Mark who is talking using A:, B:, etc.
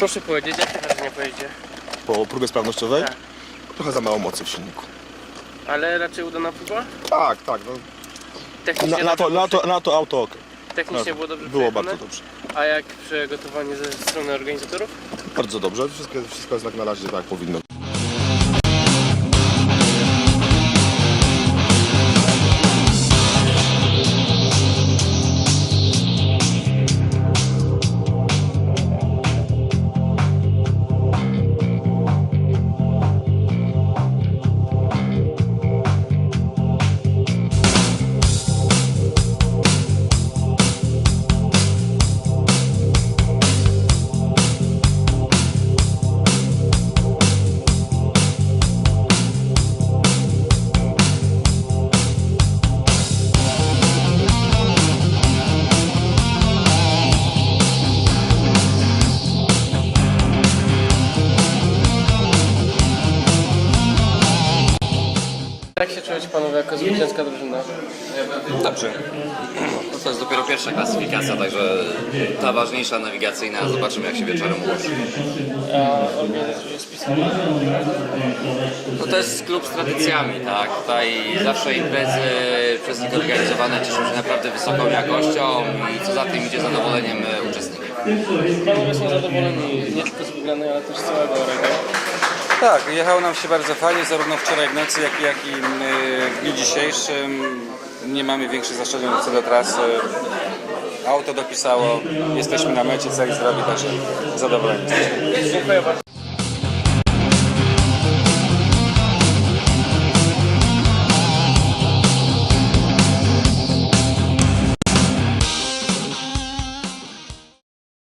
A: Proszę powiedzieć, jakie wrażenia po jeździe?
B: Po próbie sprawnościowej?
A: Tak.
B: Trochę za mało mocy w silniku.
A: Ale raczej udana próba?
B: Tak, tak. No,
A: Technicznie,
B: na, na, to, na, to, na to auto ok.
A: technicznie było dobrze
B: Było
A: przejechane?
B: bardzo dobrze.
A: A jak przygotowanie ze strony organizatorów?
B: Bardzo dobrze. Wszystko, wszystko jest jak na razie tak jak powinno.
A: Jak się czujecie panowie jako zwycięska drużyna?
C: Dobrze. To jest dopiero pierwsza klasyfikacja, także ta ważniejsza nawigacyjna. Zobaczymy jak się wieczorem ułoży.
A: A jest?
C: No to jest klub z tradycjami, tak? Tutaj zawsze imprezy przez nich organizowane cieszą się naprawdę wysoką jakością i co za tym idzie zadowoleniem e, uczestników.
A: Panowie są zadowoleni nie tylko z wygranej, ale też z całego regionu.
D: Tak, jechało nam się bardzo fajnie, zarówno wczoraj w nocy, jak, i- jak i y, w dniu dzisiejszym. Nie mamy większych zastrzeżeń co do trasy. Auto dopisało, jesteśmy na mecie, cel zdrowi, także zadowoleni.
A: Bardzo.